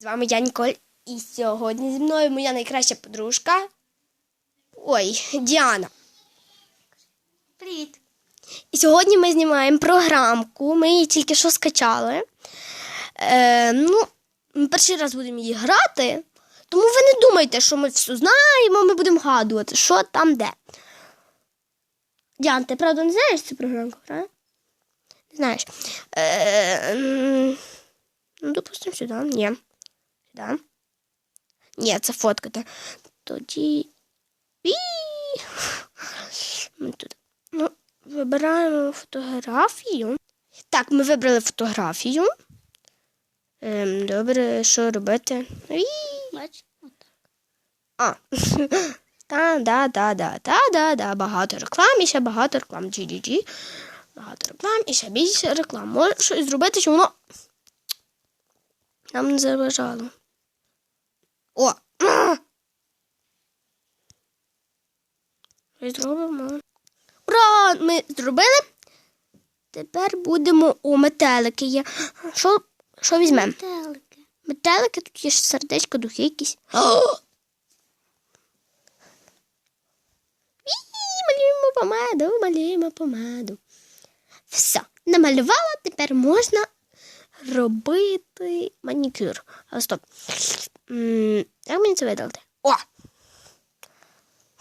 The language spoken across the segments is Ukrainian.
З вами я Ніколь, і сьогодні зі мною моя найкраща подружка. Ой, Діана. Привіт. І сьогодні ми знімаємо програмку. Ми її тільки що скачали. Е, ну, ми перший раз будемо її грати. Тому ви не думайте, що ми все знаємо, ми будемо гадувати, що там де. Діан, ти правда не знаєш цю програмку, правда? Не знаєш. Е, ну, допустимо, сюди. Ні. Сюди. Ні, це фоткати. Тоді. Ві! Ми тут. Ну, вибираємо фотографію. Так, ми вибрали фотографію. Ем, добре, що робити? Отак. А. Та, да, да, да, та, да, да. Багато реклам і ще багато реклам. GGG. Багато реклам і ще більше реклам. Може щось зробити, що воно нам не заважало. О! А! Щось зробимо. Ура! Ми зробили. Тепер будемо у метелики. Є. Що, що візьмемо? Метелики. Метелики, тут є ж сердечко, духи якісь. Малюємо помаду, малюємо помаду. Все, намалювала, тепер можна робити манікюр. А стоп. Як мені це видалити? О!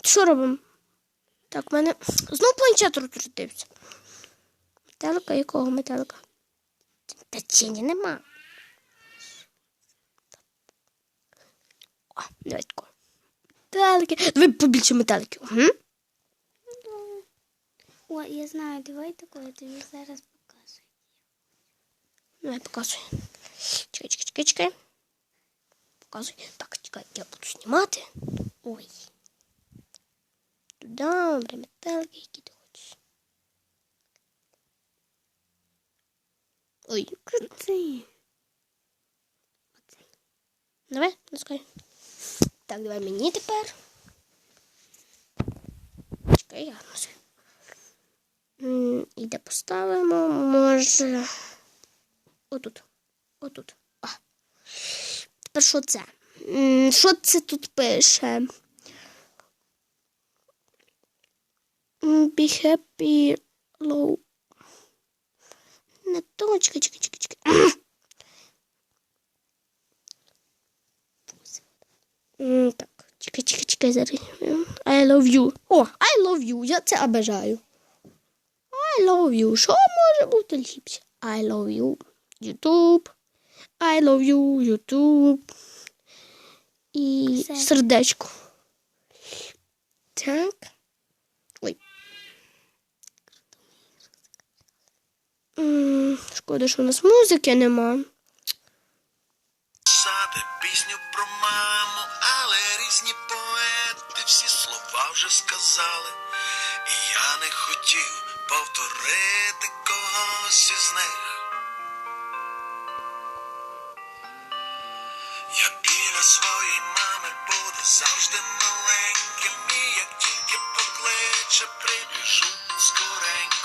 Що робимо? Так, в мене знову планшет розрядився. Метелика якого метелика? Печення нема. О, давай тако. Метелики. Давай побільше метеликів. Угу. О, я знаю, давай таке, я тобі зараз показую. Давай показуй. Чекай, чекай, чекай, чекай. Показуй. Так, чекай, я буду знімати. Ой. Добре, метелики, які ти хочеш. Ой, Крути. давай, наскай. Так, давай мені тепер. Чекай, я носи. М, І де поставимо, може. Отут. Отут. А. Тепер що це? Що це тут пише? Be happy low. Не то, чекай, чекай, чекай, чекай. Так, чекай, чекай, чекай, зараз. I love you. О, I love you. Я це обожаю. I love you. Що може бути ліпше? I love you. YouTube. I love you, YouTube. І сердечко. Так. Ой. М, Шкода, що у нас музики нема. Писати пісню про маму, але різні поети всі слова вже сказали. І я не хотів повторити когось із них. Я біля своєї мами буду завжди маленьким, і як тільки покличе, прибіжу скоренько.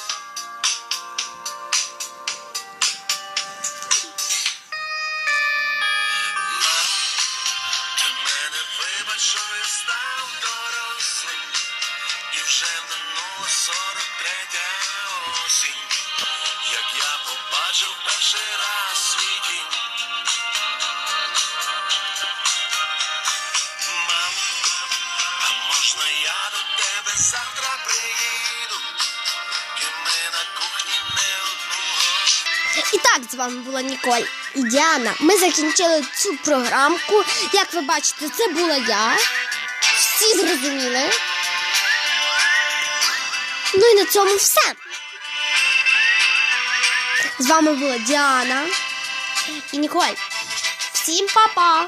вже минула 43 осінь, як я побачив перший раз свій тінь. Можна я до тебе завтра приїду? І ми на кухні не одного. І так з вами була Ніколь і Діана. Ми закінчили цю програмку. Як ви бачите, це була я. Всі зрозуміли. Ну і на цьому все. З вами була Діана і Ніколь. Всім па-па!